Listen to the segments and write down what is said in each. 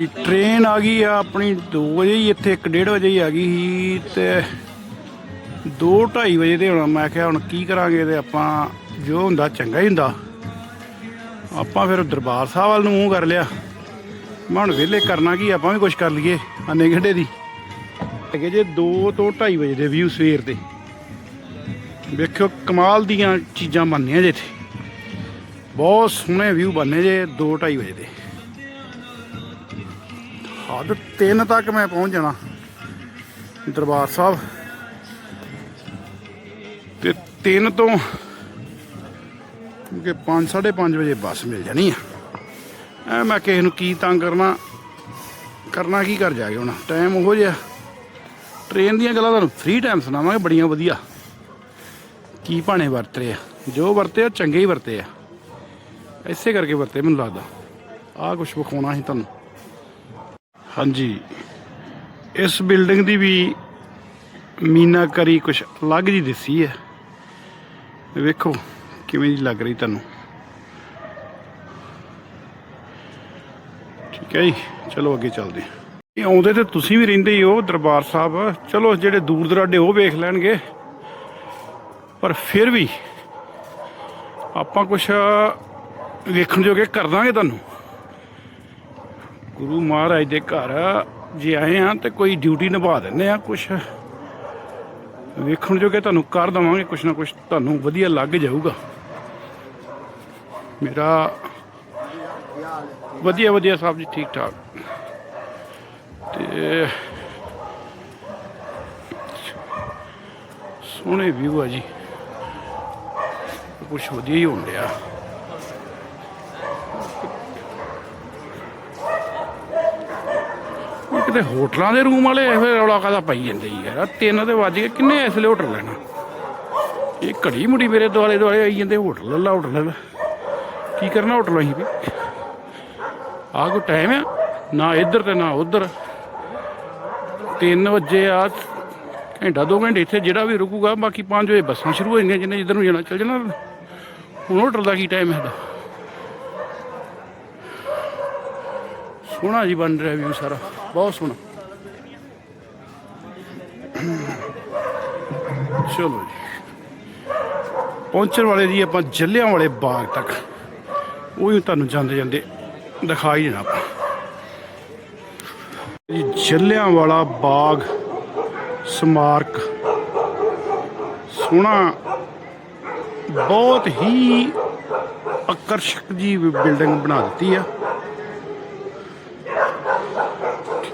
Train ਆ ਗਈ ਆ ਆਪਣੀ 2 ਵਜੇ ਹੀ ਇੱਥੇ 1:30 ਵਜੇ ਹੀ ਆ ਗਈ ਸੀ ਤੇ 2:30 ਵਜੇ ਦੇ ਹੁਣ ਮੈਂ ਕਿਹਾ ਹੁਣ ਕੀ ਕਰਾਂਗੇ ਤੇ ਆਪਾਂ, ਜੋ ਹੁੰਦਾ ਚੰਗਾ ਹੀ ਹੁੰਦਾ। ਆਪਾਂ ਫਿਰ ਦਰਬਾਰ ਸਾਹਿਬ ਵੱਲ ਨੂੰ ਮੂੰਹ ਕਰ ਲਿਆ। ਮੈਂ ਹੁਣ ਵਿਹਲੇ ਕਰਨਾ ਕੀ, ਆਪਾਂ ਵੀ ਕੁਝ ਕਰ ਲਈਏ ਅੰਨੇ ਘੰਟੇ ਦੀ। ਹੈਗੇ ਜੇ 2 ਤੋਂ 2:30 ਵਜੇ ਦੇ ਵਿਊ ਸਵੇਰ ਦੇ। ਵੇਖਿਓ ਕਮਾਲ ਦੀਆਂ ਚੀਜ਼ਾਂ ਬਣਨੀਆਂ ਜੇ ਇੱਥੇ। ਬਹੁਤ ਸੋਹਣੇ ਵਿਊ ਬਣਨੇ ਜੇ 2:30 ਵਜੇ ਦੇ। ਹੱਦ 3 ਤੱਕ ਮੈਂ ਪਹੁੰਚ ਜਾਣਾ। ਦਰਬਾਰ ਸਾਹਿਬ। ਤੇ 3 ਤੋਂ ਕਿ 5 5:30 ਵਜੇ ਬੱਸ ਮਿਲ ਜਾਣੀ ਆ। ਐ ਮੈਂ ਕਿਸੇ ਨੂੰ ਕੀ ਤੰਗ ਕਰਨਾ ਕਰਨਾ ਕੀ ਕਰ ਜਾਗੇ ਹੁਣ? ਟਾਈਮ ਉਹੋ ਜਿਹਾ। ਟ੍ਰੇਨ ਦੀਆਂ ਗੱਲਾਂ ਤੁਹਾਨੂੰ ਫ੍ਰੀ ਟਾਈਮ ਸੁਣਾਵਾਂਗੇ, ਬੜੀਆਂ ਵਧੀਆ। ਕੀ ਭਾਣੇ ਵਰਤ ਰਹੇ ਆ? ਜੋ ਵਰਤੇ ਆ, ਚੰਗੇ ਹੀ ਵਰਤੇ ਆ। ਐਸੇ ਕਰਕੇ ਵਰਤੇ ਮੈਨੂੰ ਲੱਗਦਾ। ਆਹ ਕੁਝ ਵਿਖਾਉਣਾ ਸੀ ਤੁਹਾਨੂੰ। ਹਾਂਜੀ। ਇਸ ਬਿਲਡਿੰਗ ਦੀ ਵੀ ਮੀਨਾਕਰੀ ਕੁਝ ਅਲੱਗ ਜੀ ਦਿਸੀ ਹੈ। ਵੇਖੋ ਕਿਵੇਂ ਦੀ ਲੱਗ ਰਹੀ ਤੁਹਾਨੂੰ। ਠੀਕ ਹੈ ਜੀ, ਚਲੋ ਅੱਗੇ ਚੱਲਦੇ ਹਾਂ। ਇਹ ਆਉਂਦੇ ਤੇ ਤੁਸੀਂ ਵੀ ਰਹਿੰਦੇ ਹੀ ਹੋ ਦਰਬਾਰ ਸਾਹਿਬ। ਚਲੋ ਜਿਹੜੇ ਦੂਰ ਦਰਾਡੇ ਉਹ ਵੇਖ ਲੈਣਗੇ। ਪਰ ਫਿਰ ਵੀ ਆਪਾਂ ਕੁਝ ਵੇਖਣ ਜੋਗੇ ਕਰ ਦਾਂਗੇ ਤੁਹਾਨੂੰ। ਗੁਰੂ ਮਹਾਰਾਜ ਦੇ ਘਰ ਜੇ ਆਏ ਆ ਤੇ ਕੋਈ ਡਿਊਟੀ ਨਿਭਾ ਦਿੰਦੇ ਆ ਕੁਛ। ਵੇਖਣ ਜੋਗੇ ਤੁਹਾਨੂੰ ਕਰ ਦਵਾਂਗੇ, ਕੁਛ ਨਾ ਕੁਛ ਤੁਹਾਨੂੰ ਵਧੀਆ ਲੱਗ ਜਾਊਗਾ। ਮੇਰਾ ਵਧੀਆ ਵਧੀਆ ਸਾਹਿਬ ਜੀ ਠੀਕ ਠਾਕ। ਤੇ ਸੋਹਣੇ ਵਿਊ ਆ ਜੀ। ਕੁਛ ਵਧੀਆ ਹੀ ਹੋਣ ਰਿਹਾ ਕਿਤੇ ਹੋਟਲਾਂ ਦੇ ਰੂਮ ਵਾਲੇ ਇਹੋ ਜਿਹਾ ਰੌਲਾ ਕਾਦਾ ਪਾਈ ਜਾਂਦੇ ਯਾਰ? ਤਿੰਨ ਤੇ ਵੱਜ ਗਏ, ਕਿੰਨੇ ਇਸ ਲਈ ਹੋਟਲ ਲੈਣਾ? ਇਹ ਘੜੀ ਮੁੜੀ ਮੇਰੇ ਦੁਆਲੇ ਦੁਆਲੇ ਆਈ ਜਾਂਦੇ, ਹੋਟਲ ਲੈ ਹੋਟਲ ਲੈ ਕੀ ਕਰਨਾ ਹੋਟਲ ਅਸੀਂ ਵੀ? ਆਹ ਕੋ ਟਾਈਮ ਆ? ਨਾ ਇੱਧਰ ਤੇ ਨਾ ਉੱਧਰ। 3 ਵਜੇ ਆ, ਘੰਟਾ ਦੋ ਘੰਟੇ ਇੱਥੇ ਜਿਹੜਾ ਵੀ ਰੁਕੂਗਾ, ਬਾਕੀ 5 ਵਜੇ ਬੱਸਾਂ ਸ਼ੁਰੂ ਹੋ ਜਾਂਦੀਆਂ ਜਿਹਨੇ ਜਿੱਧਰ ਨੂੰ ਜਾਣਾ, ਚੱਲ ਜਾਣਾ। ਹੁਣ ਹੋਟਲ ਦਾ ਕੀ ਟਾਈਮ ਹੈ ਸੋਹਣਾ ਜੀ ਬਣ ਰਿਹਾ ਵਿਊ ਸਾਰਾ, ਬਹੁਤ ਸੋਹਣਾ। ਚਲੋ ਜੀ। ਪਹੁੰਚਣ ਵਾਲੇ ਜੀ ਆਪਾਂ ਜੱਲਿਆਂ ਵਾਲੇ ਬਾਗ ਤੱਕ। ਉਹ ਹੀ ਤੁਹਾਨੂੰ ਜਾਂਦੇ ਜਾਂਦੇ ਦਿਖਾ ਹੀ ਦੇਣਾ ਆਪਾਂ। ਜੀ ਜੱਲਿਆਂ ਵਾਲਾ ਬਾਗ, ਸਮਾਰਕ। ਸੋਹਣਾ, ਬਹੁਤ ਹੀ ਆਕਰਸ਼ਕ ਜੀ ਬਿਲਡਿੰਗ ਬਣਾ ਦਿੱਤੀ ਆ।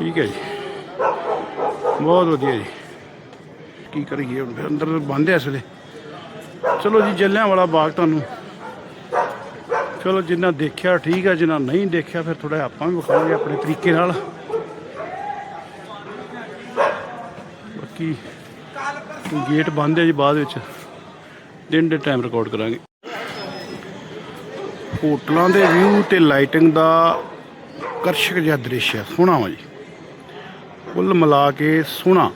ਠੀਕ ਹੈ ਜੀ। ਬਹੁਤ ਵਧੀਆ ਜੀ। ਕੀ ਕਰੀਏ ਹੁਣ ਫਿਰ, ਅੰਦਰ ਬੰਦ ਹੈ ਇਸ ਵੇਲੇ। ਚਲੋ ਜੀ ਜੱਲਿਆਂ ਵਾਲਾ ਬਾਗ ਤੁਹਾਨੂੰ। ਚਲੋ, ਜਿੰਨਾ ਦੇਖਿਆ ਠੀਕ ਹੈ ਜਿੰਨਾ ਨਹੀਂ ਦੇਖਿਆ ਫਿਰ ਥੋੜਾ ਆਪਾਂ ਵੀ ਵਿਖਾਵਾਂਗੇ ਆਪਣੇ ਤਰੀਕੇ ਨਾਲ। ਬਾਕੀ ਗੇਟ ਬੰਦ ਹੈ ਜੀ ਬਾਅਦ ਵਿੱਚ। ਦਿਨ ਦੇ ਟਾਈਮ ਰਿਕਾਰਡ ਕਰਾਂਗੇ। ਹੋਟਲਾਂ ਦੇ ਵਿਊ ਤੇ ਲਾਈਟਿੰਗ ਦਾ ਆਕਰਸ਼ਕ ਜਿਹਾ ਦ੍ਰਿਸ਼ ਹੈ। ਸੋਹਣਾ ਵਾ ਜੀ। ਕੁੱਲ ਮਿਲਾ ਕੇ ਸੋਹਣਾ।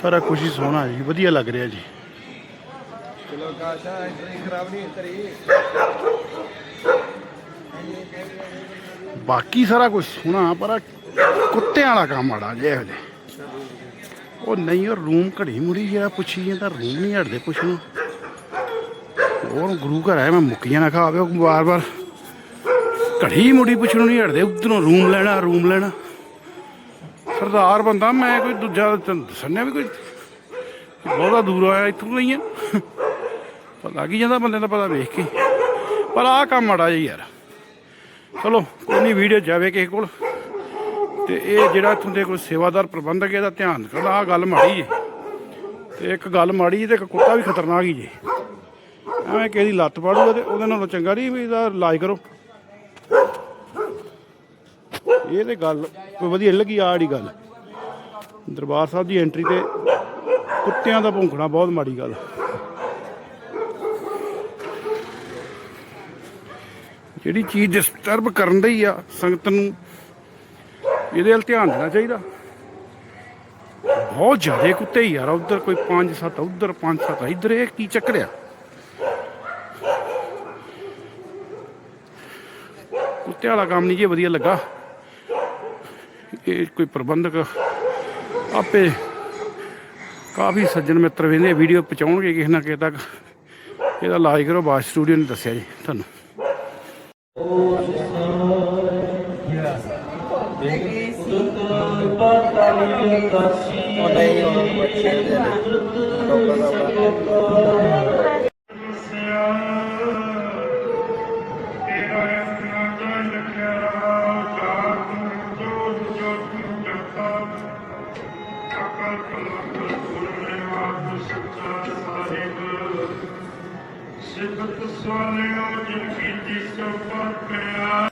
ਸਾਰਾ ਕੁਝ ਹੀ ਸੋਹਣਾ ਜੀ ਵਧੀਆ ਲੱਗ ਰਿਹਾ ਜੀ। ਚਲੋ ਕਾਸ਼ਾ ਇੰਟਰੀ ਖਰਾਬ ਨਹੀਂ ਕਰੀ ਬਾਕੀ ਸਾਰਾ ਕੁਝ ਸੋਹਣਾ ਪਰ ਕੁੱਤਿਆਂ ਵਾਲਾ ਕੰਮ ਮਾੜਾ ਜਿਹਾ ਇਹੋ ਜਿਹਾ। ਉਹ ਨਹੀਂ ਉਹ ਰੂਮ ਘੜੀ ਮੁੜੀ ਜਿਹੜਾ ਪੁੱਛੀ ਜਾਂਦਾ ਰੂਮ ਨਹੀਂ ਹਟਦੇ ਪੁੱਛ ਨੂੰ। ਉਹ ਗੁਰੂ ਘਰ ਆਇਆ ਮੈਂ ਮੁੱਕੀਆਂ ਨਾ ਖਾਵੇ ਉਹ ਵਾਰ-ਵਾਰ। ਘੜੀ ਮੁੜੀ ਪੁੱਛਣੋਂ ਨਹੀਂ ਹਟਦੇ ਉਧਰੋਂ ਰੂਮ ਲੈਣਾ ਰੂਮ ਲੈਣਾ। ਸਰਦਾਰ ਬੰਦਾ, ਮੈਂ ਕੋਈ ਦੂਜਾ ਤੈਨੂੰ ਦੱਸਣਿਆ ਵੀ ਕੋਈ। ਬਹੁਤਾ ਦੂਰ ਆਇਆ, ਇੱਥੋਂ ਨਹੀਂ ਆ। ਪਤਾ ਲੱਗ ਹੀ ਜਾਂਦਾ ਬੰਦੇ ਦਾ ਪਤਾ ਵੇਖ ਕੇ। ਪਰ ਆਹ ਕੰਮ ਮਾੜਾ ਜਿਹਾ ਯਾਰ। ਚਲੋ, ਕੋਈ ਨਹੀਂ, ਵੀਡੀਓ ਜਾਵੇ ਕਿਸੇ ਕੋਲ। ਤੇ ਇਹ ਜਿਹੜਾ ਇੱਥੋਂ ਦੇ ਕੋਈ ਸੇਵਾਦਾਰ ਪ੍ਰਬੰਧਕ, ਇਹਦਾ ਧਿਆਨ ਰੱਖਣਾ। ਆਹ ਗੱਲ ਮਾੜੀ ਜੀ। ਤੇ ਇੱਕ ਗੱਲ ਮਾੜੀ ਤੇ ਇੱਕ ਕੁੱਤਾ ਵੀ ਖਤਰਨਾਕ ਹੀ ਜੇ। ਐਵੇਂ ਕਿਸੇ ਦੀ ਲੱਤ ਪਾੜੂਗਾ ਤੇ ਉਹਦੇ ਨਾਲੋਂ ਚੰਗਾ ਨਹੀਂ ਵੀ ਇਹਦਾ ਇਲਾਜ ਕਰੋ। ਇਹ ਤੇ ਗੱਲ ਕੋਈ ਵਧੀਆ ਨੀ ਲੱਗੀ ਆੜੀ ਗੱਲ। ਦਰਬਾਰ ਸਾਹਿਬ ਦੀ ਐਂਟਰੀ ਤੇ ਕੁੱਤਿਆਂ ਦਾ ਭੌਂਕਣਾ ਬਹੁਤ ਮਾੜੀ ਗੱਲ। ਜਿਹੜੀ ਚੀਜ਼ ਡਿਸਟਰਬ ਕਰਨ ਦੀ ਆ ਸੰਗਤ ਨੂੰ, ਇਹਦੇ ਵੱਲ ਧਿਆਨ ਦੇਣਾ ਚਾਹੀਦਾ। ਬਹੁਤ ਜ਼ਿਆਦਾ ਕੁੱਤੇ ਯਾਰ, ਉਧਰ ਕੋਈ 5-7 ਉਧਰ 5-7 ਇੱਧਰ ਇਹ ਕੀ ਚੱਕਰ ਆ? ਕੁੱਤੇ ਵਾਲਾ ਕੰਮ ਨਹੀਂ ਜੇ ਵਧੀਆ ਲੱਗਾ। ਇਹ ਕੋਈ ਪ੍ਰਬੰਧਕ ਆਪੇ ਕਾਫੀ ਸੱਜਣ ਮਿੱਤਰ ਵੀ ਵੀਡੀਓ ਪਹੁੰਚਾਉਣਗੇ ਕਿਸੇ ਨਾ ਕਿਸੇ ਤੱਕ। ਇਹਦਾ ਇਲਾਜ ਕਰੋ ਬਾਸ ਸਟੂਡੀਓ ਨੇ ਦੱਸਿਆ ਜੀ ਤੁਹਾਨੂੰ। ਸਿਫਤ ਸਵਾਲਿਓ ਜਿਨ ਕੀਤੀ ਸੋ ਪਰ ਪਿਆ